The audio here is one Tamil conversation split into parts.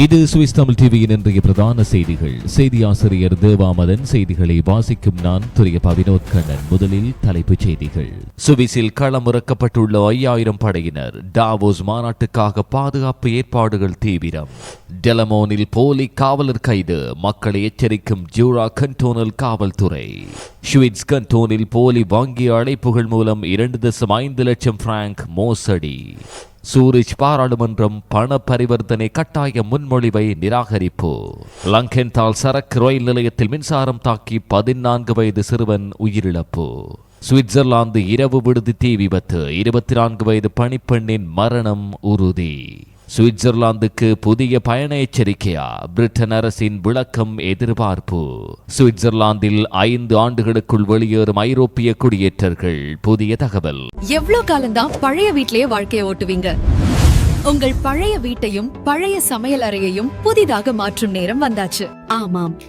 இது சுவிஸ் தமிழ் டிவியின் இன்றைய பிரதான செய்திகள். செய்தி ஆசிரியர் தேவாமதன் செய்திகளை வாசிக்கும் நான் துரிய பவினோத் கண்ணன். முதலில் தலைப்புச் செய்திகள். சுவிஸில் களமிறக்கப்பட்டுள்ள ஐயாயிரம் படையினர். டாவோஸ் மாநாட்டுக்காக பாதுகாப்பு ஏற்பாடுகள் தீவிரம். டெலமோனில் போலி காவலர் கைது. மக்களை எச்சரிக்கும் ஜூரா கண்டோனல் காவல்துறை. ஸ்விட்ஸ் கண்டோனில் போலி வங்கி அழைப்புகள் மூலம் இரண்டு தசம் ஐந்து லட்சம் பிராங்க் மோசடி. சூரிச் பாராளுமன்றம் பண பரிவர்த்தனை கட்டாய முன்மொழிவை நிராகரிப்பு. லங்கென்தால் சரக்கு ரயில் நிலையத்தில் மின்சாரம் தாக்கி பதினான்கு வயது சிறுவன் உயிரிழப்பு. சுவிட்சர்லாந்து இரவு விடுதி தீ விபத்து இருபத்தி நான்கு வயது பணிப்பெண்ணின் மரணம் உறுதி. சுவிட்சர்லாந்துக்கு புதிய பயண எச்சரிக்கையா? பிரிட்டன் அரசின் விளக்கம் எதிர்பார்ப்பு. சுவிட்சர்லாந்தில் ஐந்து ஆண்டுகளுக்குள் வெளியேறும் ஐரோப்பிய குடியேற்றர்கள் புதிய தகவல். எவ்வளவு காலம்தான் பழைய வீட்டிலேயே வாழ்க்கையை ஓட்டுவீங்க? உங்கள் பழைய வீட்டையும் பழைய சமையல் அறையையும் புதிதாக மாற்றும் நேரம் வந்தாச்சு. ஆமாம்.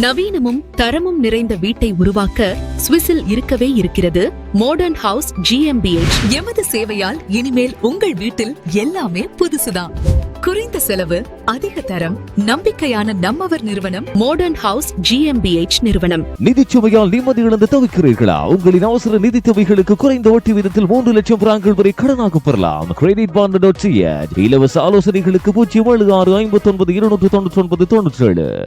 நவீனமும் தரமும் நிறைந்த வீட்டை உருவாக்க சுவிஸில் இருக்கவே இருக்கிறது மோடர்ன் ஹவுஸ் ஜிஎம்பிஎச் எமது சேவையால் இனிமேல் உங்கள் வீட்டில் எல்லாமே புதுசுதான். குறைந்த செலவு அதிக தரம் நம்பிக்கையான நம்மவர் நிறுவனம் மோடர்ன் ஹவுஸ் ஜிஎம்பிஎச் நிறுவனம். நிதிச்சுமையால் நிம்மதி இழந்து தவிக்கிறீர்களா? உங்களின் அவசர நிதி தேவைகளுக்கு குறைந்த வட்டி விதத்தில் மூன்று லட்சம் பிராங்கள் வரை கடனாக பெறலாம். கிரெடிட் பாண்ட் டாட் சிஎச் இலவச ஆலோசனைகளுக்கு பூஜ்ஜியம் ஏழு ஆறு ஐம்பத்தி ஒன்பது இருநூற்று தொண்ணூற்றி ஒன்பது தொண்ணூற்றி ஏழு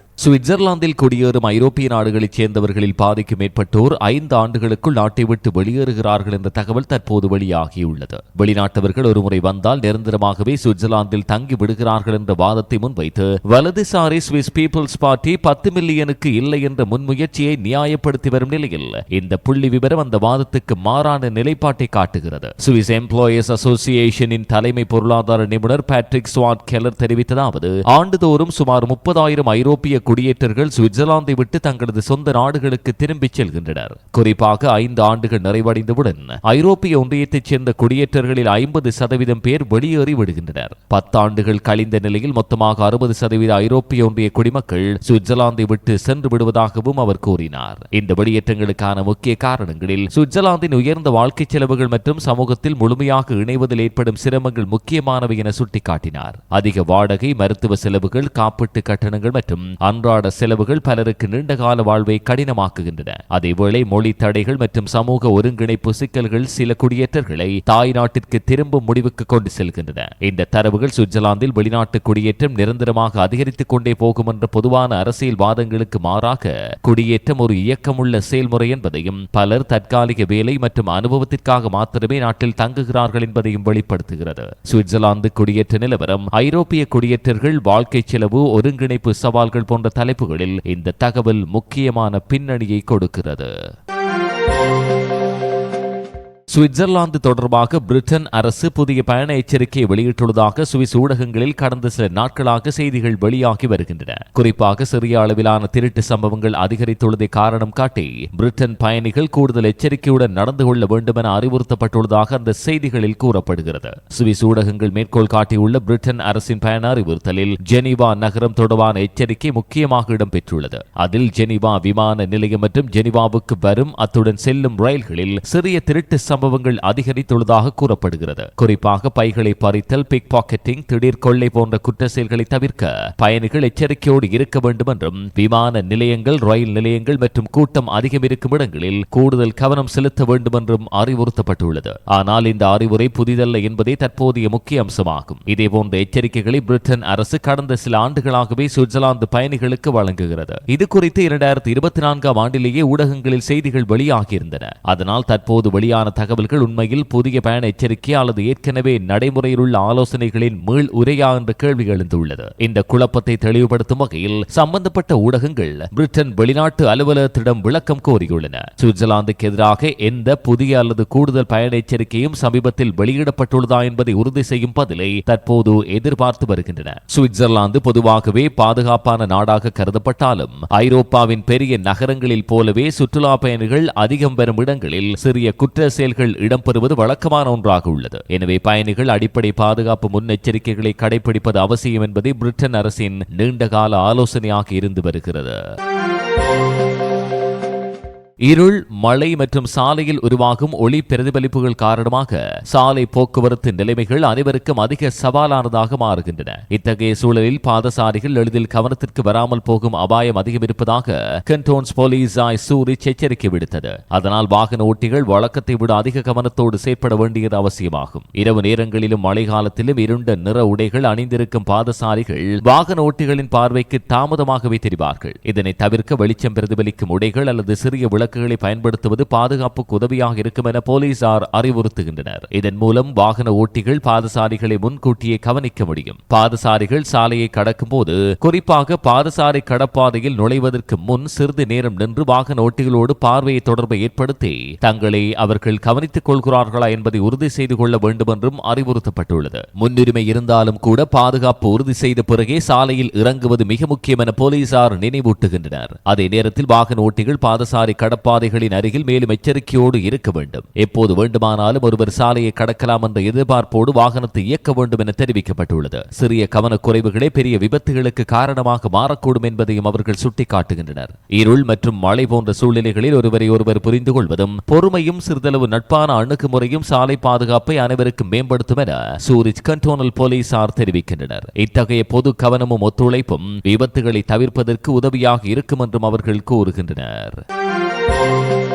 சுவிட்சர்லாந்தில் குடியேறும் ஐரோப்பிய நாடுகளைச் சேர்ந்தவர்களில் பாதிக்கும் மேற்பட்டோர் ஐந்து ஆண்டுகளுக்குள் நாட்டை விட்டு வெளியேறுகிறார்கள் என்ற தகவல் தற்போது வெளியாகியுள்ளது. வெளிநாட்டவர்கள் ஒருமுறை வந்தால் நிரந்தரமாகவே சுவிட்சர்லாந்தில் தங்கி விடுகிறார்கள் என்ற வாதத்தை முன்வைத்து வலதுசாரி சுவிஸ் பீப்புள்ஸ் பார்ட்டி பத்து மில்லியனுக்கு இல்லை என்ற முன்முயற்சியை நியாயப்படுத்தி வரும் நிலையில் இந்த புள்ளி விவரம் அந்த வாதத்துக்கு மாறான நிலைப்பாட்டை காட்டுகிறது. சுவிஸ் எம்ப்ளாயர்ஸ் அசோசியேஷனின் தலைமை பொருளாதார நிபுணர் பேட்ரிக் ஸ்வாட் கெலர் தெரிவித்ததாவது ஆண்டுதோறும் சுமார் முப்பதாயிரம் ஐரோப்பிய குடியேற்றர்கள் சுவிட்சர்லாந்தை விட்டு தங்களது சொந்த நாடுகளுக்கு திரும்பிச் செல்கின்றனர். குறிப்பாக ஐந்து ஆண்டுகள் நிறைவடைந்தவுடன் ஐரோப்பிய ஒன்றியத்தைச் சேர்ந்த குடியேற்றர்களில் ஐம்பது சதவீதம் பேர் வெளியேறி விடுகின்றனர். பத்தாண்டுகள் கழிந்த நிலையில் மொத்தமாக அறுபது சதவீத ஐரோப்பிய ஒன்றிய குடிமக்கள் சுவிட்சர்லாந்தை விட்டு சென்று விடுவதாகவும் அவர் கூறினார். இந்த வெளியேற்றங்களுக்கான முக்கிய காரணங்களில் சுவிட்சர்லாந்தின் உயர்ந்த வாழ்க்கை செலவுகள் மற்றும் சமூகத்தில் முழுமையாக இணைவதில் ஏற்படும் சிரமங்கள் முக்கியமானவை என சுட்டிக்காட்டினார். அதிக வாடகை மருத்துவ செலவுகள் காப்பீட்டு கட்டணங்கள் மற்றும் அன்றாட செலவுகள் பலருக்கு நீண்டகால வாழ்வை கடினமாக்குகின்றன. அதேவேளை மொழி தடைகள் மற்றும் சமூக ஒருங்கிணைப்பு சிக்கல்கள் சில குடியேற்றர்களை தாய் நாட்டிற்கு திரும்பும் முடிவுக்கு கொண்டு செல்கின்றன. இந்த தரவுகள் சுவிட்சர்லாந்தில் வெளிநாட்டு குடியேற்றம் நிரந்தரமாக அதிகரித்துக் கொண்டே போகும் என்ற பொதுவான அரசியல் வாதங்களுக்கு மாறாக குடியேற்றம் ஒரு இயக்கமுள்ள செயல்முறை என்பதையும் பலர் தற்காலிக வேலை மற்றும் அனுபவத்திற்காக மாத்திரமே நாட்டில் தங்குகிறார்கள் என்பதையும் வெளிப்படுத்துகிறது. சுவிட்சர்லாந்து குடியேற்ற நிலவரம் ஐரோப்பிய குடியேற்றர்கள் வாழ்க்கை செலவு ஒருங்கிணைப்பு சவால்கள் போன்ற தலைப்புகளில் இந்த தகவல் முக்கியமான பின்னணியை கொடுக்கிறது. சுவிட்சர்லாந்து தொடர்பாக பிரிட்டன் அரசு புதிய பயண எச்சரிக்கையை வெளியிட்டுள்ளதாக சுவிஸ் ஊடகங்களில் கடந்த சில நாட்களாக செய்திகள் வெளியாகி வருகின்றன. குறிப்பாக சிறிய அளவிலான திருட்டு சம்பவங்கள் அதிகரித்துள்ளதை காரணம் காட்டி பிரிட்டன் பயணிகள் கூடுதல் எச்சரிக்கையுடன் நடந்து கொள்ள வேண்டும் என அறிவுறுத்தப்பட்டுள்ளதாக அந்த செய்திகளில் கூறப்படுகிறது. சுவிஸ் ஊடகங்கள் மேற்கோள் காட்டியுள்ள பிரிட்டன் அரசின் பயண அறிவுறுத்தலில் ஜெனீவா நகரம் தொடர்பான எச்சரிக்கை முக்கியமாக இடம்பெற்றுள்ளது. அதில் ஜெனீவா விமான நிலையம் மற்றும் ஜெனீவாவுக்கு வரும் அத்துடன் செல்லும் ரயில்களில் சிறிய திருட்டு சம்பவங்கள் அதிகரித்துள்ளதாக கூறப்படுகிறது. குறிப்பாக பைகளை பறித்தல் பிக் பாக்கெட்டிங் திடீர் கொள்ளை போன்ற குற்ற செயல்களை தவிர்க்க பயணிகள் எச்சரிக்கையோடு இருக்க வேண்டும் என்றும் விமான நிலையங்கள் ரயில் நிலையங்கள் மற்றும் கூட்டம் அதிகம் இருக்கும் இடங்களில் கூடுதல் கவனம் செலுத்த வேண்டும் என்றும் அறிவுறுத்தப்பட்டுள்ளது. ஆனால் இந்த அறிவுரை புதிதல்ல என்பதே தற்போதைய முக்கிய அம்சமாகும். இதேபோன்ற எச்சரிக்கைகளை பிரிட்டன் அரசு கடந்த சில ஆண்டுகளாகவே சுவிட்சர்லாந்து பயணிகளுக்கு வழங்குகிறது. இது குறித்து இரண்டாயிரத்தி இருபத்தி நான்காம் ஆண்டிலேயே ஊடகங்களில் செய்திகள் வெளியாகியிருந்தன. அதனால் தற்போது வெளியான தகவல் தகவல்கள் உண்மையில் புதிய பயண எச்சரிக்கை அல்லது ஏற்கனவே நடைமுறையில் உள்ள ஆலோசனைகளின் மீள் உரையா என்ற கேள்வி எழுந்துள்ளது. இந்த குழப்பத்தை தெளிவுபடுத்தும் வகையில் சம்பந்தப்பட்ட ஊடகங்கள் பிரிட்டன் வெளிநாட்டு அலுவலகத்திடம் விளக்கம் கோரியுள்ளன. சுவிட்சர்லாந்துக்கு எதிராக எந்த புதிய அல்லது கூடுதல் பயண எச்சரிக்கையும் சமீபத்தில் வெளியிடப்பட்டுள்ளதா என்பதை உறுதி செய்யும் பதிலை தற்போது எதிர்பார்த்து வருகின்றன. சுவிட்சர்லாந்து பொதுவாகவே பாதுகாப்பான நாடாக கருதப்பட்டாலும் ஐரோப்பாவின் பெரிய நகரங்களில் போலவே சுற்றுலா பயணிகள் அதிகம் வரும் இடங்களில் சிறிய குற்ற செயல்கள் இடம்பெறுவது வழக்கமான ஒன்றாக உள்ளது. எனவே பயணிகள் அடிப்படை பாதுகாப்பு முன்னெச்சரிக்கைகளை கடைபிடிப்பது அவசியம் என்பதை பிரிட்டன் அரசின் நீண்டகால ஆலோசனையாக இருந்து வருகிறது. இருள் மழை மற்றும் சாலையில் உருவாகும் ஒளி பிரதிபலிப்புகள் காரணமாக சாலை போக்குவரத்து நிலைமைகள் அனைவருக்கும் அதிக சவாலானதாக மாறுகின்றன. இத்தகைய சூழலில் பாதசாரிகள் எளிதில் கவனத்திற்கு வராமல் போகும் அபாயம் அதிகம் இருப்பதாக கண்டோன்ஸ் போலீஸ் ஆய் சூரிச் எச்சரிக்கை விடுத்தது. அதனால் வாகன ஓட்டிகள் வழக்கத்தை விட அதிக கவனத்தோடு செயற்பட வேண்டியது அவசியமாகும். இரவு நேரங்களிலும் மழை காலத்திலும் இருண்ட நிற உடைகள் அணிந்திருக்கும் பாதசாரிகள் வாகன ஓட்டிகளின் பார்வைக்கு தாமதமாகவே தெரிவார்கள். இதனை தவிர்க்க வெளிச்சம் பிரதிபலிக்கும் உடைகள் அல்லது சிறிய விளக்குகளை பயன்படுத்துவது பாதுகாப்புக்கு உதவியாக இருக்கும் என போலீசார் அறிவுறுத்துகின்றனர். இதன் மூலம் வாகன ஓட்டிகள் பாதசாரிகளை முன்கூட்டியே கவனிக்க முடியும். பாதசாரிகள் சாலையை கடக்கும் போது குறிப்பாக பாதசாரி கடப்பாதையில் நுழைவதற்கு முன் சிறிது நேரம் நின்று வாகன ஓட்டிகளோடு பார்வையை தொடர்பை ஏற்படுத்தி தங்களை அவர்கள் கவனித்துக் கொள்கிறார்களா என்பதை உறுதி செய்து கொள்ள வேண்டும் என்றும் அறிவுறுத்தப்பட்டுள்ளது. முன்னுரிமை இருந்தாலும் கூட பாதுகாப்பு உறுதி செய்த பிறகே சாலையில் இறங்குவது மிக முக்கியம் என போலீசார் நினைவூட்டுகின்றனர். அதே நேரத்தில் வாகன ஓட்டிகள் பாதசாரி கட நடப்பாதைகளின் அருகில் மேலும் எச்சரிக்கையோடு இருக்க வேண்டும். எப்போது வேண்டுமானாலும் ஒருவர் சாலையை கடக்கலாம் என்ற எதிர்பார்ப்போடு வாகனத்தை இயக்க வேண்டும் என தெரிவிக்கப்பட்டுள்ளது. சிறிய கவனக்குறைவுகளே பெரிய விபத்துகளுக்கு காரணமாக மாறக்கூடும் என்பதையும் அவர்கள் சுட்டிக்காட்டுகின்றனர். இருள் மற்றும் மழை போன்ற சூழ்நிலைகளில் ஒருவரை ஒருவர் புரிந்து கொள்வதும் பொறுமையும் சிறிதளவு நட்பான அணுகுமுறையும் சாலை பாதுகாப்பை அனைவருக்கும் மேம்படுத்தும் என சூரிச் கண்டோனல் போலீசார் தெரிவிக்கின்றனர். இத்தகைய பொது கவனமும் ஒத்துழைப்பும் விபத்துகளை தவிர்ப்பதற்கு உதவியாக இருக்கும் என்றும் அவர்கள் கூறுகின்றனர். Música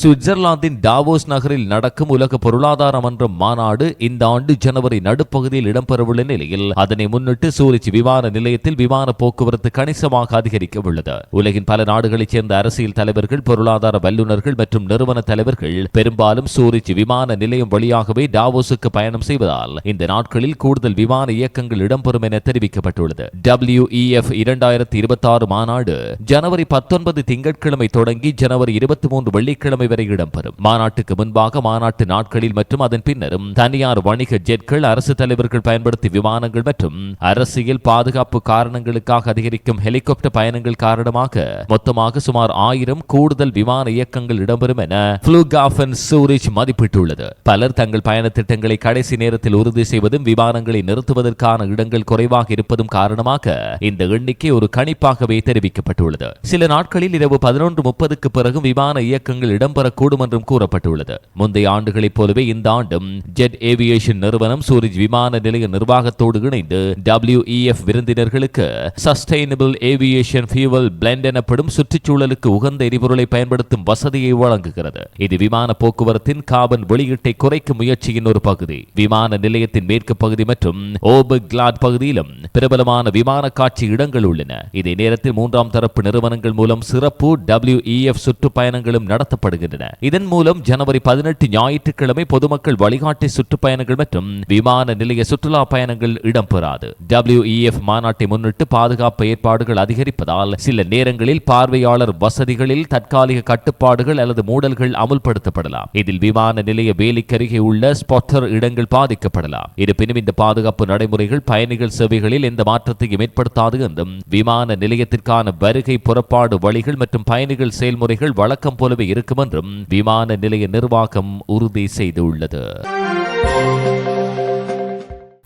சுவிட்சர்லாந்தின் டாவோஸ் நகரில் நடக்கும் உலக பொருளாதார மன்றம் மாநாடு இந்த ஆண்டு ஜனவரி நடுப்பகுதியில் இடம்பெறவுள்ள நிலையில் அதனை முன்னிட்டு சூரிச் விமான நிலையத்தில் விமான போக்குவரத்து கணிசமாக அதிகரிக்க உள்ளது உலகின் பல நாடுகளைச் சேர்ந்த அரசியல் தலைவர்கள் பொருளாதார வல்லுநர்கள் மற்றும் நிறுவன தலைவர்கள் பெரும்பாலும் சூரிச் விமான நிலையம் வழியாகவே டாவோஸுக்கு பயணம் செய்வதால் இந்த நாட்களில் கூடுதல் விமான இயக்கங்கள் இடம்பெறும் என தெரிவிக்கப்பட்டுள்ளது. டபிள்யூஇஎஃப் இரண்டாயிரத்தி இருபத்தி ஆறு மாநாடு ஜனவரி பத்தொன்பது திங்கட்கிழமை தொடங்கி ஜனவரி இருபத்தி மூன்று வெள்ளிக்கிழமை வரை இடம்பெறும். மாநாட்டுக்கு முன்பாக மாநாட்டு நாட்களில் மற்றும் அதன் பின்னரும் தனியார் வணிக ஜெட்கள் அரசு தலைவர்கள் பயன்படுத்திய விமானங்கள் மற்றும் அரசியல் பாதுகாப்பு காரணங்களுக்காக அதிகரிக்கும் ஹெலிகாப்டர் பயணங்கள் காரணமாக மொத்தமாக சுமார் ஆயிரம் கூடுதல் விமான இயக்கங்கள் இடம்பெறும் என புளூகாஃபன் சூரிச் மதிப்பிட்டுள்ளது. பலர் தங்கள் பயண திட்டங்களை கடைசி நேரத்தில் உறுதி செய்வதும் விமானங்களை நிறுத்துவதற்கான இடங்கள் குறைவாக இருப்பதும் காரணமாக இந்த எண்ணிக்கை ஒரு கணிப்பாகவே தெரிவிக்கப்பட்டுள்ளது. சில நாட்களில் இரவு பதினொன்று முப்பதுக்கு பிறகு விமான இயக்கங்கள் இடம்பெறும் இடம்பெறக்கூடும் என்றும் கூறப்பட்டுள்ளது. முந்தைய ஆண்டுகளைப் போலவே இந்த ஆண்டும் ஜெட் ஏவியேஷன் நிறுவனம் சூரிஜ் விமான நிலைய நிர்வாகத்தோடு இணைந்து WEF விருந்தினர்களுக்கு சஸ்டைனபிள் ஏவியேஷன் ஃபியூவல் பிளெண்ட் எனப்படும் சுற்றுச்சூழலுக்கு உகந்த எரிபொருளை பயன்படுத்தும் வசதியை வழங்குகிறது. இது விமான போக்குவரத்தின் கார்பன் வெளியீட்டை குறைக்கும் முயற்சியின் ஒரு பகுதி. விமான நிலையத்தின் மேற்கு பகுதி மற்றும் ஓபர்க் கிளாட் பகுதியிலும் பிரபலமான விமான காட்சி இடங்கள் உள்ளன. இதே நேரத்தில் மூன்றாம் தரப்பு நிறுவனங்கள் மூலம் சிறப்பு WEF சுற்றுப்பயணங்களும் நடத்தப்படுகிறது. வருகின்றன இதன் மூலம் ஜனவரி பதினெட்டு ஞாயிற்றுக்கிழமை பொதுமக்கள் வழிகாட்டி சுற்றுப்பயணங்கள் மற்றும் விமான நிலைய சுற்றுலா பயணங்கள் இடம்பெறாது. WEF மாநாட்டை முன்னிட்டு பாதுகாப்பு ஏற்பாடுகள் அதிகரிப்பதால் சில நேரங்களில் பார்வையாளர் வசதிகளில் தற்காலிக கட்டுப்பாடுகள் அல்லது மூடல்கள் அமுல்படுத்தப்படலாம். இதில் விமான நிலைய வேலிக்கருகே உள்ள ஸ்பாட்டர் இடங்கள் பாதிக்கப்படலாம். இருப்பினும் இந்த பாதுகாப்பு நடைமுறைகள் பயணிகள் சேவைகளில் எந்த மாற்றத்தையும் ஏற்படுத்தாது என்றும் விமான நிலையத்திற்கான வருகை புறப்பாடு வழிகள் மற்றும் பயணிகள் செயல்முறைகள் வழக்கம் போலவே இருக்கும் என்றும் விமான நிலைய நிர்வாகம் உறுதி செய்துள்ளது.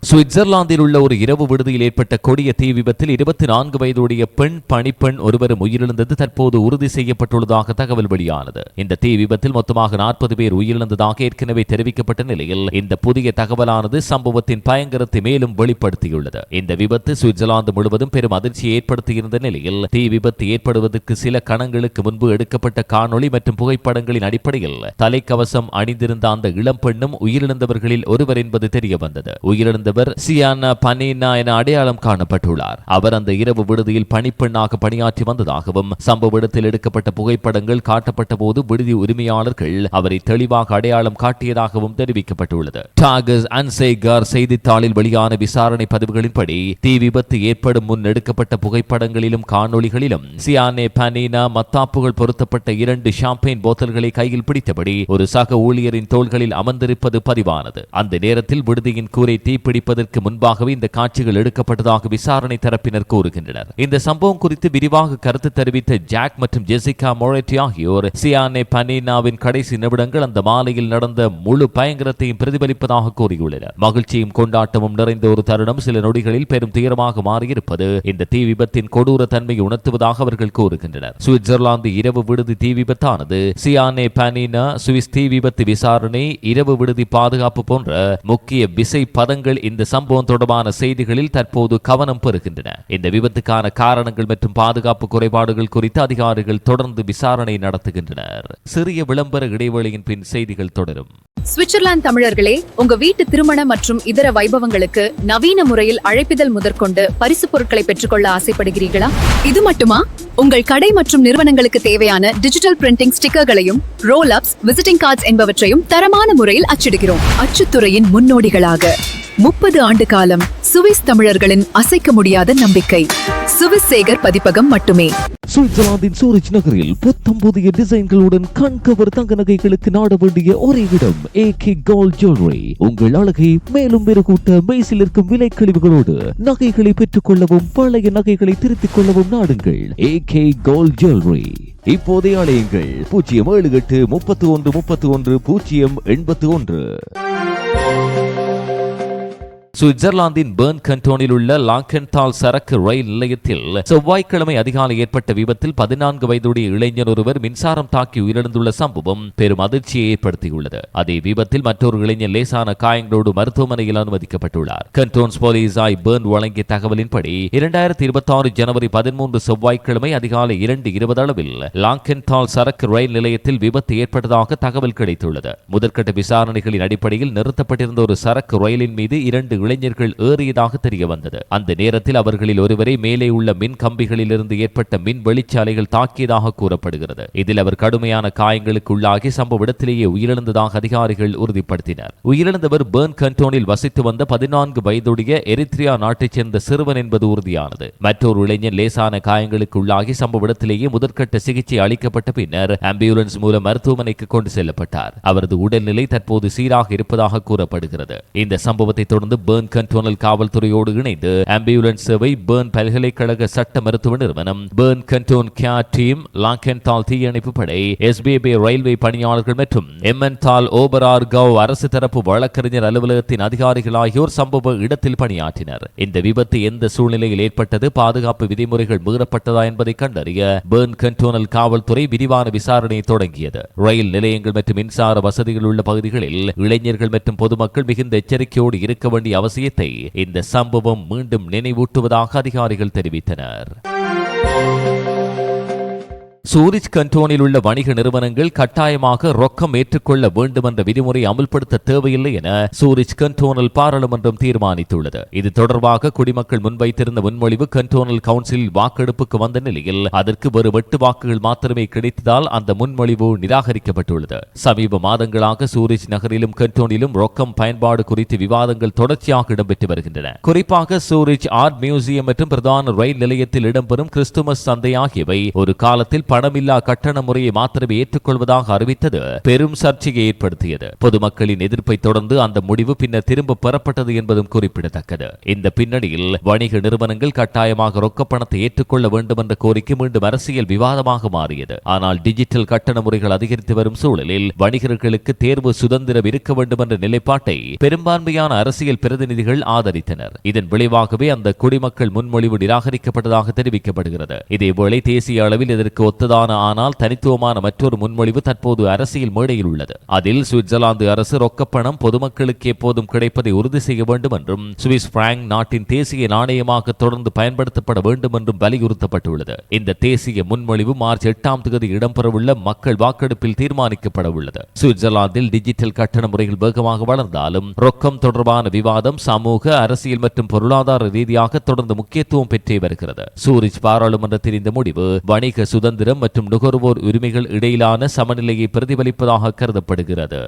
சுவிட்சர்லாந்தில் உள்ள ஒரு இரவு விடுதியில் ஏற்பட்ட கொடிய தீ விபத்தில் இருபத்தி நான்கு வயதுடைய பெண் பணிப்பெண் ஒருவரும் உயிரிழந்தது. தற்போது உறுதி செய்யப்பட்டுள்ளதாக தகவல் வெளியானது. இந்த தீ விபத்தில் மொத்தமாக நாற்பது பேர் உயிரிழந்ததாக ஏற்கனவே தெரிவிக்கப்பட்ட நிலையில் இந்த புதிய தகவலானது சம்பவத்தின் பயங்கரத்தை மேலும் வெளிப்படுத்தியுள்ளது. இந்த விபத்து சுவிட்சர்லாந்து முழுவதும் பெரும் அதிர்ச்சியை ஏற்படுத்தியிருந்த நிலையில் தீ விபத்து ஏற்படுவதற்கு சில கணங்களுக்கு முன்பு எடுக்கப்பட்ட காணொளி மற்றும் புகைப்படங்களின் அடிப்படையில் தலைக்கவசம் அணிந்திருந்த அந்த இளம் பெண்ணும் உயிரிழந்தவர்களில் ஒருவர் என்பது தெரியவந்தது. உயிரிழந்த உயிரிழந்தவர் என்பவர் சியானா பனீனா என அடையாளம் காணப்பட்டுள்ளார். அவர் அந்த இரவு விடுதியில் பணிப்பெண்ணாக பணியாற்றி வந்ததாகவும் சம்பவ இடத்தில் எடுக்கப்பட்ட புகைப்படங்கள் காட்டப்பட்ட போது விடுதி உரிமையாளர்கள் அவரை தெளிவாக அடையாளம் காட்டியதாகவும் தெரிவிக்கப்பட்டுள்ளது. டாகஸ் அன்சேகார் செய்தித்தாளில் வெளியான விசாரணை பதிவுகளின்படி தீ விபத்து ஏற்படும் முன் எடுக்கப்பட்ட புகைப்படங்களிலும் காணொளிகளிலும் சியானே பனீனா மத்தாப்புகள் பொருத்தப்பட்ட இரண்டு ஷாம்பெயின் போத்தல்களை கையில் பிடித்தபடி ஒரு சக ஊழியரின் தோள்களில் அமர்ந்திருப்பது பதிவானது. அந்த நேரத்தில் விடுதியின் கூரை தீப்பிடி தீப்பிடிப்பதற்கு முன்பாகவே இந்த காட்சிகள் எடுக்கப்பட்டதாக விசாரணை தரப்பினர் கூறுகின்றனர். இந்த சம்பவம் குறித்து விரிவாக கருத்து தெரிவித்த ஜாக் மற்றும் ஜெசிகா மொரட்டி ஆகியோர் சியானே பனீனாவின் கடைசி நிமிடங்கள் அந்த மாலையில் நடந்த முழு பயங்கரத்தையும் பிரதிபலிப்பதாக கூறியுள்ளனர். மகிழ்ச்சியும் கொண்டாட்டமும் நிறைந்த ஒரு தருணம் சில நொடிகளில் பெரும் துயரமாக மாறியிருப்பது இந்த தீ விபத்தின் கொடூர தன்மையை உணர்த்துவதாக அவர்கள் கூறுகின்றனர். சுவிட்சர்லாந்து இரவு விடுதி தீ விபத்தானது சியானே பனீனா சுவிஸ் தீ விபத்து விசாரணை இரவு விடுதி பாதுகாப்பு போன்ற முக்கிய விசை பதங்கள் இந்த சம்பவம் தொடர்பான செய்திகளில் தற்போது கவனம் பெறுகின்றன. இந்த விபத்துக்கான காரணங்கள் மற்றும் பாதுகாப்பு குறைபாடுகள் குறித்து அதிகாரிகள் தொடர்ந்து விசாரணை நடத்துகின்றனர். சிறிய விளம்பர இடைவெளியின் பின் செய்திகள் தொடரும். சுவிட்சர்லாந்து தமிழர்களே உங்க வீட்டு திருமண மற்றும் இதர வைபவங்களுக்கு நவீன முறையில் அழைப்பிதழ் முதற்கொண்டு பரிசு பொருட்களை பெற்றுக்கொள்ள ஆசைப்படுகிறீர்களா? இது மட்டுமா? உங்கள் கடை மற்றும் நிறுவனங்களுக்கு தேவையான டிஜிட்டல் பிரிண்டிங் ஸ்டிக்கர்களையும் ரோல் அப்ஸ் விசிட்டிங் கார்ட்ஸ் என்பவற்றையும் தரமான முறையில் அச்சிடுகிறோம். அச்சுத்துறையின் முன்னோடிகளாக. முப்பது ஆண்டு காலம் சுவிஸ் தமிழர்களின் அசைக்க முடியாத நம்பிக்கை. சுவிஸ் சேகர் பதிப்பகம் மட்டுமே. சுவிட்சர்லாந்தின் சூரிச் நகரில் புத்தம் புதிய டிசைன்களுடன் கண்கவர் தங்க நகைகளுக்கு நாட வேண்டிய ஒரே இடம் ஏ கே கோல்ட் ஜுவல்லரி உங்கள் அழகை மேலும் மெருகூட்ட மெய்சில் இருக்கும் விலை கழிவுகளோடு நகைகளை பெற்றுக் கொள்ளவும் பழைய நகைகளை திருத்திக் கொள்ளவும் நாடுங்கள் ஏ கே கோல்ட் ஜுவல்லரி இப்போதைய அலையுங்கள். பூஜ்ஜியம் ஏழு எட்டு முப்பத்தி ஒன்று முப்பத்தி ஒன்று பூஜ்ஜியம் எண்பத்தி ஒன்று. சுவிட்சர்லாந்தின் பேர்ன் கண்டோனில் உள்ள லாங்கன்தால் சரக்கு ரயில் நிலையத்தில் செவ்வாய்க்கிழமை அதிகாலை ஏற்பட்ட விபத்தில் பதினான்கு வயதுடைய இளைஞர் ஒருவர் மின்சாரம் தாக்கி உயிரிழந்துள்ள சம்பவம் பெரும் அதிர்ச்சியை ஏற்படுத்தியுள்ளது. அதே விபத்தில் மற்றொரு இளைஞர் லேசான காயங்களோடு மருத்துவமனையில் அனுமதிக்கப்பட்டுள்ளார். கண்டோன்ஸ் போலீசாய் பேர்ன் வழங்கிய தகவலின்படி இரண்டாயிரத்தி இருபத்தி ஆறு ஜனவரி பதிமூன்று செவ்வாய்க்கிழமை அதிகாலை இரண்டு இருபது அளவில் லாங்கன்தால் சரக்கு ரயில் நிலையத்தில் விபத்து ஏற்பட்டதாக தகவல் கிடைத்துள்ளது. முதற்கட்ட விசாரணைகளின் அடிப்படையில் நிறுத்தப்பட்டிருந்த ஒரு சரக்கு ரயிலின் மீது இரண்டு இளைஞர்கள் ஏறியதாக தெரிய வந்தது. அந்த நேரத்தில் அவர்களில் ஒருவரை மேலே உள்ள மின் கம்பிகளில் இருந்து ஏற்பட்ட மின் வெளிச்சாலைகள் தாக்கியதாக கூறப்படுகிறது. இதில் அவர் கடுமையான காயங்களுக்கு உள்ளாகி சம்பவ இடத்திலேயே உயிரிழந்ததாக அதிகாரிகள் உறுதிப்படுத்தினர். உயிரிழந்தவர் பேர்ன் கண்டோனில் வசித்து வந்த பதினான்கு வயதுடைய எரித்ரியா நாட்டைச் சேர்ந்த சிறுவன் என்பது உறுதியானது. மற்றொரு இளைஞன் லேசான காயங்களுக்கு உள்ளாகி சம்பவ இடத்திலேயே முதற்கட்ட சிகிச்சை அளிக்கப்பட்ட பின்னர் ஆம்புலன்ஸ் மூலம் மருத்துவமனைக்கு கொண்டு செல்லப்பட்டார். அவரது உடல்நிலை தற்போது சீராக இருப்பதாக கூறப்படுகிறது. இந்த சம்பவத்தை தொடர்ந்து பேர்ன் கண்டோனல் காவல்துறையோடு இணைந்து ஆம்புலன்ஸ் சேவை பேர்ன் பல்கலைக்கழக சட்ட மருத்துவ நிறுவனம் பேர்ன் கண்டோன் கியா டீம் லாங்கென்டால் தீயணைப்பு படை எஸ்பிபி ரயில்வே பணியாளர்கள் மற்றும் எம்என்டால் ஓபரார் கவ் அரசு தரப்பு வழக்கறிஞர் அலுவலகத்தின் அதிகாரிகள் ஆகியோர் சம்பவ இடத்தில் பணியாற்றினர். இந்த விபத்து எந்த சூழ்நிலையில் ஏற்பட்டது பாதுகாப்பு விதிமுறைகள் மீறப்பட்டதா என்பதை கண்டறிய பேர்ன் கண்டோனல் காவல்துறை விரிவான விசாரணையை தொடங்கியது. ரயில் நிலையங்கள் மற்றும் மின்சார வசதிகள் உள்ள பகுதிகளில் இளைஞர்கள் மற்றும் பொதுமக்கள் மிகுந்த எச்சரிக்கையோடு இருக்க வேண்டிய அவசியத்தை இந்த சம்பவம் மீண்டும் நினைவூட்டுவதாக அதிகாரிகள் தெரிவித்தனர். சூரிச் கண்டோனில் உள்ள வணிக நிறுவனங்கள் கட்டாயமாக ரொக்கம் ஏற்றுக்கொள்ள வேண்டும் என்ற விதிமுறை அமல்படுத்த தேவையில்லை என சூரிச் கண்டோனல் பாராளுமன்றம் தீர்மானித்துள்ளது. இது தொடர்பாக குடிமக்கள் முன்வைத்திருந்த முன்மொழிவு கண்டோனல் கவுன்சிலில் வாக்கெடுப்புக்கு வந்த நிலையில் அதற்கு வெறும் எட்டு வாக்குகள் மாத்திரமே கிடைத்ததால் அந்த முன்மொழிவு நிராகரிக்கப்பட்டுள்ளது. சமீப மாதங்களாக சூரிச் நகரிலும் கண்டோனிலும் ரொக்கம் பயன்பாடு குறித்து விவாதங்கள் தொடர்ச்சியாக இடம்பெற்று வருகின்றன. குறிப்பாக சூரிச் ஆர்ட் மியூசியம் மற்றும் பிரதான ரயில் நிலையத்தில் இடம்பெறும் கிறிஸ்துமஸ் சந்தை ஆகியவை ஒரு காலத்தில் பணமில்லா கட்டண முறையை மாத்திரமே ஏற்றுக்கொள்வதாக அறிவித்தது. பெரும் சர்ச்சையை ஏற்படுத்தியது. பொதுமக்களின் எதிர்ப்பை தொடர்ந்து அந்த முடிவு பின்னர் திரும்ப பெறப்பட்டது என்பதும் குறிப்பிடத்தக்கது. இந்த பின்னணியில் வணிக நிறுவனங்கள் கட்டாயமாக ரொக்க பணத்தை ஏற்றுக்கொள்ள வேண்டும் என்ற கோரிக்கை மீண்டும் அரசியல் விவாதமாக மாறியது. ஆனால் டிஜிட்டல் கட்டண முறைகள் அதிகரித்து வரும் சூழலில் வணிகர்களுக்கு தேர்வு சுதந்திரம் இருக்க வேண்டும் என்ற நிலைப்பாட்டை பெரும்பான்மையான அரசியல் பிரதிநிதிகள் ஆதரித்தனர். இதன் விளைவாகவே அந்த குடிமக்கள் முன்மொழிவு நிராகரிக்கப்பட்டதாக தெரிவிக்கப்படுகிறது. இதேவேளை தேசிய அளவில் இதற்கு ஒத்த அடுத்ததான ஆனால் தனித்துவமான மற்றொரு முன்மொழிவு தற்போது அரசியல் மேடையில் உள்ளது. அதில் சுவிட்சர்லாந்து அரசு ரொக்கப்பணம் பொதுமக்களுக்கு எப்போதும் கிடைப்பதை உறுதி செய்ய வேண்டும் என்றும் சுவிஸ் பிராங்க் நாட்டின் தேசிய நாணயமாக தொடர்ந்து பயன்படுத்தப்பட வேண்டும் என்றும் வலியுறுத்தப்பட்டுள்ளது. இந்த தேசிய முன்மொழிவு மார்ச் எட்டாம் தேதி இடம்பெறவுள்ள மக்கள் வாக்கெடுப்பில் தீர்மானிக்கப்பட உள்ளது. சுவிட்சர்லாந்தில் டிஜிட்டல் கட்டண முறைகள் வேகமாக வளர்ந்தாலும் ரொக்கம் தொடர்பான விவாதம் சமூக அரசியல் மற்றும் பொருளாதார ரீதியாக தொடர்ந்து முக்கியத்துவம் பெற்றே வருகிறது. சூரிச் பாராளுமன்றத்தின் இந்த முடிவு வணிக சுதந்திரம் மற்றும் நுகர்வோர் உரிமைகள் இடையிலான சமநிலையை பிரதிபலிப்பதாக கருதப்படுகிறது.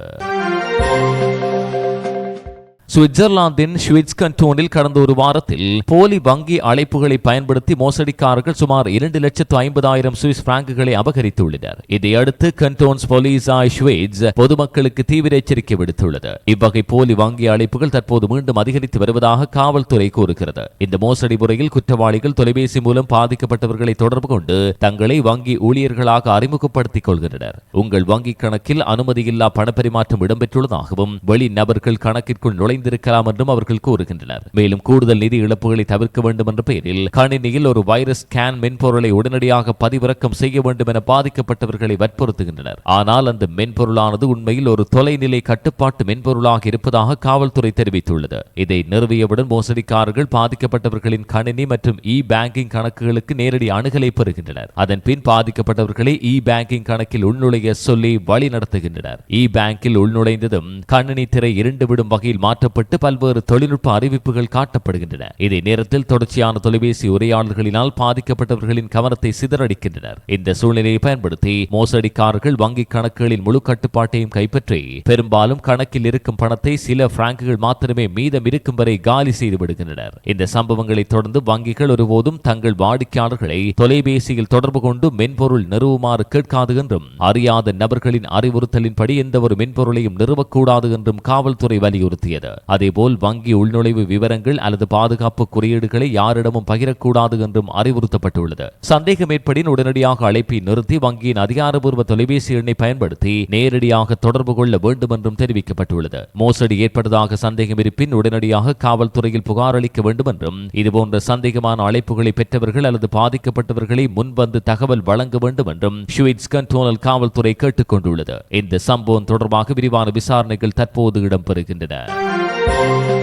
சுவிட்சர்லாந்தின் ஷ்விட்ஸ் கண்டோனில் கடந்த ஒரு வாரத்தில் போலி வங்கி அழைப்புகளை பயன்படுத்தி மோசடிக்காரர்கள் சுமார் இரண்டு லட்சத்து ஐம்பதாயிரம் சுவிஸ் பிராங்குகளை அபகரித்துள்ளனர். இதையடுத்து கண்டோன்ஸ் போலீசாய் ஷ்விட்ஸ் பொதுமக்களுக்கு தீவிர எச்சரிக்கை விடுத்துள்ளது. இவ்வகை போலி வங்கி அழைப்புகள் தற்போது மீண்டும் அதிகரித்து வருவதாக காவல்துறை கூறுகிறது. இந்த மோசடி முறையில் குற்றவாளிகள் தொலைபேசி மூலம் பாதிக்கப்பட்டவர்களை தொடர்பு கொண்டு தங்களை வங்கி ஊழியர்களாக அறிமுகப்படுத்திக் கொள்கின்றனர். உங்கள் வங்கி கணக்கில் அனுமதியில்லா பணப்பரிமாற்றம் இடம்பெற்றுள்ளதாகவும் வெளி நபர்கள் கணக்கிற்குள் நுழைந்திருக்கலாம் என்றும் அவர்கள் கூறுகின்றனர். மேலும் கூடுதல் நிதி இழப்புகளை தவிர்க்க வேண்டும் என்ற பெயரில் கணினியில் ஒரு வைரஸ் ஸ்கேன் மென்பொருளை உடனடியாக பதிவிறக்கம் செய்ய வேண்டும் என பாதிக்கப்பட்டவர்களை வற்புறுத்துகின்றனர். ஆனால் அந்த மென்பொருளானது உண்மையில் ஒரு தொலைநிலை கட்டுப்பாட்டு மென்பொருளாக இருப்பதாக காவல்துறை தெரிவித்துள்ளது. இதை நிறுவியவுடன் மோசடிக்காரர்கள் பாதிக்கப்பட்டவர்களின் கணினி மற்றும் இ பேங்கிங் கணக்குகளுக்கு நேரடி அணுகலை பெறுகின்றனர். அதன் பின் பாதிக்கப்பட்டவர்களை இ பேங்கிங் கணக்கில் உள்நுழைய சொல்லி வழி நடத்துகின்றனர் இ பேங்கில் உள்நுழைந்ததும் கணினி திரை இருண்டு விடும் வகையில் சம்பந்தப்பட்டு பல்வேறு தொழில்நுட்ப அறிவிப்புகள் காட்டப்படுகின்றன. இதே நேரத்தில் தொடர்ச்சியான தொலைபேசி உரையாடல்களினால் பாதிக்கப்பட்டவர்களின் கவனத்தை சிதறடிக்கின்றனர். இந்த சூழ்நிலையை பயன்படுத்தி மோசடிக்காரர்கள் வங்கி கணக்குகளின் முழு கட்டுப்பாட்டையும் கைப்பற்றி பெரும்பாலும் கணக்கில் இருக்கும் பணத்தை சில பிராங்குகள் மாத்திரமே மீதம் இருக்கும் வரை காலி செய்து விடுகின்றனர். இந்த சம்பவங்களை தொடர்ந்து வங்கிகள் ஒருபோதும் தங்கள் வாடிக்கையாளர்களை தொலைபேசியில் தொடர்பு கொண்டு மென்பொருள் நிறுவுமாறு கேட்காது என்றும் அறியாத நபர்களின் அறிவுறுத்தலின்படி எந்த ஒரு மென்பொருளையும் நிறுவக்கூடாது என்றும் காவல்துறை வலியுறுத்தியது. அதேபோல் வங்கி உள்நுழைவு விவரங்கள் அல்லது பாதுகாப்பு குறியீடுகளை யாரிடமும் பகிரக்கூடாது என்றும் அறிவுறுத்தப்பட்டுள்ளது. சந்தேகம் ஏற்படின் உடனடியாக அழைப்பை நிறுத்தி வங்கியின் அதிகாரப்பூர்வ தொலைபேசி எண்ணை பயன்படுத்தி நேரடியாக தொடர்பு கொள்ள வேண்டும் என்றும் தெரிவிக்கப்பட்டுள்ளது. மோசடி ஏற்பட்டதாக சந்தேகம் இருப்பின் உடனடியாக காவல்துறையில் புகார் அளிக்க வேண்டும் என்றும் இதுபோன்ற சந்தேகமான அழைப்புகளை பெற்றவர்கள் அல்லது பாதிக்கப்பட்டவர்களை முன்வந்து தகவல் வழங்க வேண்டும் என்றும் ஷுவிட்ஸ் கண்ட்ரோனல் காவல்துறை கேட்டுக் கொண்டுள்ளது இந்த சம்பவம் தொடர்பாக விரிவான விசாரணைகள் தற்போது இடம்பெறுகின்றன. Thank you.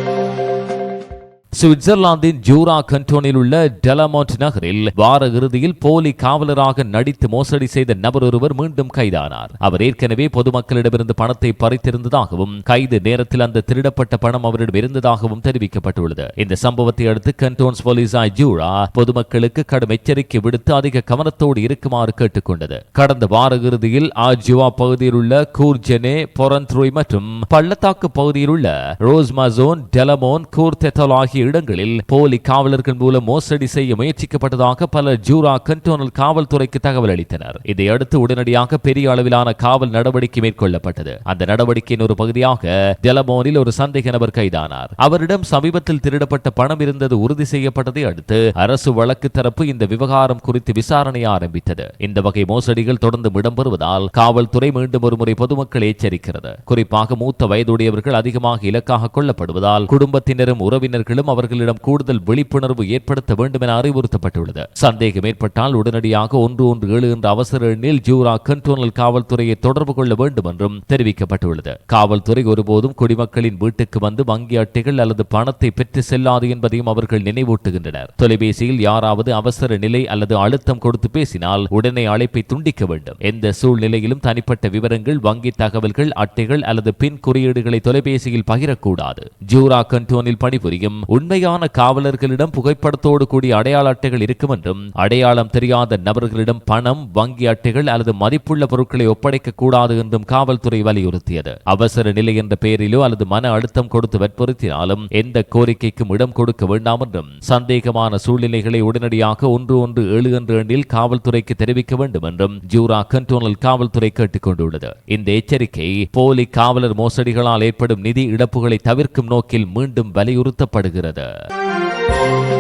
சுவிட்சர்லாந்தின் ஜூரா கண்டோனில் உள்ள டெலமோண்ட் நகரில் வார இறுதியில் போலி காவலராக நடித்து மோசடி செய்த நபர் ஒருவர் மீண்டும் கைதானார். அவர் ஏற்கனவே பொதுமக்களிடமிருந்து பணத்தை பறித்திருந்ததாகவும் கைது நேரத்தில் அந்த திருடப்பட்ட பணம் அவரிடம் இருந்ததாகவும் தெரிவிக்கப்பட்டுள்ளது. இந்த சம்பவத்தை அடுத்து கண்டோன்ஸ் போலீசாய் ஜூரா பொதுமக்களுக்கு கடும் எச்சரிக்கை விடுத்து அதிக கவனத்தோடு இருக்குமாறு கேட்டுக்கொண்டது. கடந்த வார இறுதியில் ஆஜுவா பகுதியில் உள்ள கூர்ஜெனே பொரந்த்ரூய் மற்றும் பள்ளத்தாக்கு பகுதியில் உள்ள ரோஸ்மாசோன் டெலமோன் கூர்தெத்தல் ஆகிய இடங்களில் போலி காவலர்கள் மூலம் மோசடி செய்ய முயற்சிக்கப்பட்டதாக பல ஜூரா கண்டோனல் காவல்துறைக்கு தகவல் அளித்தனர். இதையடுத்து உடனடியாக பெரிய அளவிலான காவல் நடவடிக்கை மேற்கொள்ளப்பட்டது. அந்த நடவடிக்கையின் ஒரு பகுதியாக டெலமோனில் ஒரு சந்தேக நபர் கைதானார். அவரிடம் சமீபத்தில் திருடப்பட்ட பணம் இருந்தது உறுதி செய்யப்பட்டதை அடுத்து அரசு வழக்கு தரப்பு இந்த விவகாரம் குறித்து விசாரணை ஆரம்பித்தது. இந்த வகை மோசடிகள் தொடர்ந்து இடம்பெறுவதால் காவல்துறை மீண்டும் ஒருமுறை பொதுமக்களை எச்சரிக்கிறது. குறிப்பாக மூத்த வயதுடையவர்கள் அதிகமாக இலக்காக கொள்ளப்படுவதால் குடும்பத்தினரும் உறவினர்களும் அவர்களிடம் கூடுதல் விழிப்புணர்வு ஏற்படுத்த வேண்டும் என அறிவுறுத்தப்பட்டுள்ளது. சந்தேகம் ஏற்பட்டால் உடனடியாக ஒன்று ஒன்று ஏழு என்ற அவசர எண்ணில் ஜூரா கண்டோனல் காவல்துறையை தொடர்பு கொள்ள வேண்டும் என்றும் தெரிவிக்கப்பட்டுள்ளது. காவல்துறை ஒருபோதும் குடிமக்களின் வீட்டுக்கு வந்து வங்கி அட்டைகள் அல்லது பணத்தை பெற்று செல்லாது என்பதையும் அவர்கள் நினைவூட்டுகின்றனர். தொலைபேசியில் யாராவது அவசர நிலை அல்லது அழுத்தம் கொடுத்து பேசினால் உடனே அழைப்பை துண்டிக்க வேண்டும். எந்த சூழ்நிலையிலும் தனிப்பட்ட விவரங்கள் வங்கி தகவல்கள் அட்டைகள் அல்லது பின் குறியீடுகளை தொலைபேசியில் பகிரக்கூடாது. ஜூரா கண்டோனில் பணிபுரியும் உண்மையான காவலர்களிடம் புகைப்படத்தோடு கூடிய அடையாள அட்டைகள் இருக்கும் என்றும் அடையாளம் தெரியாத நபர்களிடம் பணம் வங்கி அட்டைகள் அல்லது மதிப்புள்ள பொருட்களை ஒப்படைக்க கூடாது என்றும் காவல்துறை வலியுறுத்தியது. அவசர நிலை என்ற பெயரிலோ அல்லது மன அழுத்தம் கொடுத்து வற்புறுத்தினாலும் எந்த கோரிக்கைக்கும் இடம் கொடுக்க வேண்டாம் என்றும் சந்தேகமான சூழ்நிலைகளை உடனடியாக ஒன்று ஒன்று ஏழு என்ற எண்ணில் காவல்துறைக்கு தெரிவிக்க வேண்டும் என்றும் ஜூரா கண்டோனல் காவல்துறை கேட்டுக் கொண்டுள்ளது. இந்த எச்சரிக்கை போலி காவலர் மோசடிகளால் ஏற்படும் நிதி இழப்புகளை தவிர்க்கும் நோக்கில் மீண்டும் வலியுறுத்தப்படுகிறது. 的。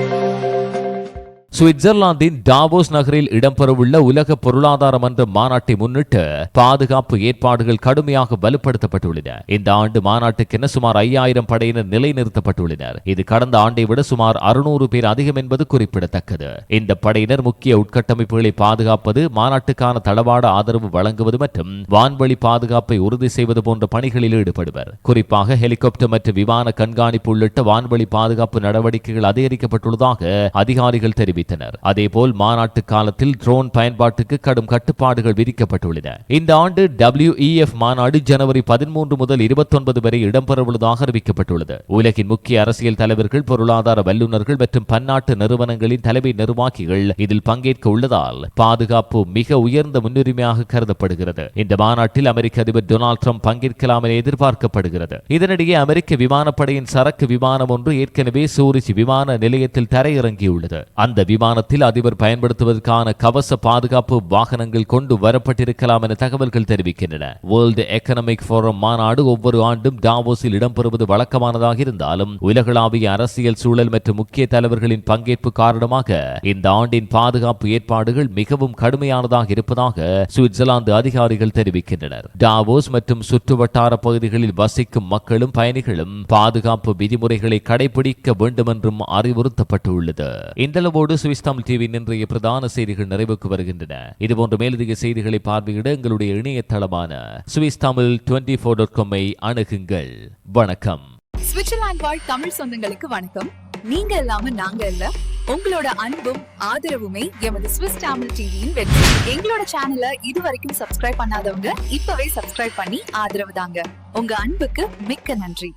சுவிட்சர்லாந்தின் டாவோஸ் நகரில் இடம்பெறவுள்ள உலக பொருளாதார மன்ற மாநாட்டை முன்னிட்டு பாதுகாப்பு ஏற்பாடுகள் கடுமையாக வலுப்படுத்தப்பட்டுள்ளன. இந்த ஆண்டு மாநாட்டுக்கென சுமார் ஐயாயிரம் படையினர் நிலைநிறுத்தப்பட்டுள்ளனர். இது கடந்த ஆண்டை விட சுமார் அறுநூறு பேர் அதிகம் என்பது குறிப்பிடத்தக்கது. இந்த படையினர் முக்கிய உட்கட்டமைப்புகளை பாதுகாப்பது மாநாட்டுக்கான தளவாட ஆதரவு வழங்குவது மற்றும் வான்வழி பாதுகாப்பை உறுதி செய்வது போன்ற பணிகளில் ஈடுபடுவர். குறிப்பாக ஹெலிகாப்டர் மற்றும் விமான கண்காணிப்பு உள்ளிட்ட வான்வழி பாதுகாப்பு நடவடிக்கைகள் அதிகரிக்கப்பட்டுள்ளதாக அதிகாரிகள் தெரிவித்தனர். அதேபோல் மாநாட்டு காலத்தில் ட்ரோன் பயன்பாட்டுக்கு கடும் கட்டுப்பாடுகள் விதிக்கப்பட்டுள்ளன. இந்த ஆண்டு WEF மாநாடு ஜனவரி பதிமூன்று முதல் இருபத்தொன்பது வரை இடம்பெறவுள்ளதாக அறிவிக்கப்பட்டுள்ளது. உலகின் முக்கிய அரசியல் தலைவர்கள் பொருளாதார வல்லுநர்கள் மற்றும் பன்னாட்டு நிறுவனங்களின் தலைமை நிர்வாகிகள் இதில் பங்கேற்க உள்ளதால் பாதுகாப்பு மிக உயர்ந்த முன்னுரிமையாக கருதப்படுகிறது. இந்த மாநாட்டில் அமெரிக்க அதிபர் டொனால்ட் ட்ரம்ப் பங்கேற்கலாம் என எதிர்பார்க்கப்படுகிறது. இதனிடையே அமெரிக்க விமானப்படையின் சரக்கு விமானம் ஒன்று ஏற்கனவே சூரிச் விமான நிலையத்தில் தரையிறங்கியுள்ளது. அந்த விமானத்தில் அதிபர் பயன்படுத்துவதற்கான கவச பாதுகாப்பு வாகனங்கள் கொண்டு வரப்பட்டிருக்கலாம் என தகவல்கள் தெரிவிக்கின்றன. வேர்ல்டு எக்கனாமிக் போரம் மாநாடு ஒவ்வொரு ஆண்டும் டாவோஸில் இடம்பெறுவது வழக்கமானதாக இருந்தாலும் உலகளாவிய அரசியல் சூழல் மற்றும் முக்கிய தலைவர்களின் பங்கேற்பு காரணமாக இந்த ஆண்டின் பாதுகாப்பு ஏற்பாடுகள் மிகவும் கடுமையானதாக இருப்பதாக சுவிட்சர்லாந்து அதிகாரிகள் தெரிவிக்கின்றனர். டாவோஸ் மற்றும் சுற்றுவட்டார பகுதிகளில் வசிக்கும் மக்களும் பயணிகளும் பாதுகாப்பு விதிமுறைகளை கடைபிடிக்க வேண்டும் என்றும் அறிவுறுத்தப்பட்டுள்ளது. இந்தளவோடு சுவிஸ் தமிழ் டிவியின் இன்றைய பிரதான செய்திகள் நிறைவுக்கு வருகின்றன. இதுபோன்ற மேலதிக செய்திகளை பார்வையிட எங்களுடைய இணையதளமான Swiss Tamil twenty four dot காமை அணுகுங்கள். வணக்கம். சுவிட்சர்லாந்து வாழ் தமிழ் சொந்தங்களுக்கு வணக்கம். நீங்க இல்லாம நாங்க இல்ல. உங்களோட அன்பும் ஆதரவுமே எமது ஸ்விஸ் தமிழ் டிவியின் வெற்றி. எங்களோட சேனலை இதுவரைக்கும் சப்ஸ்கிரைப் பண்ணாதவங்க இப்பவே சப்ஸ்கிரைப் பண்ணி ஆதரவு தாங்க. உங்க அன்புக்கு மிக்க நன்றி.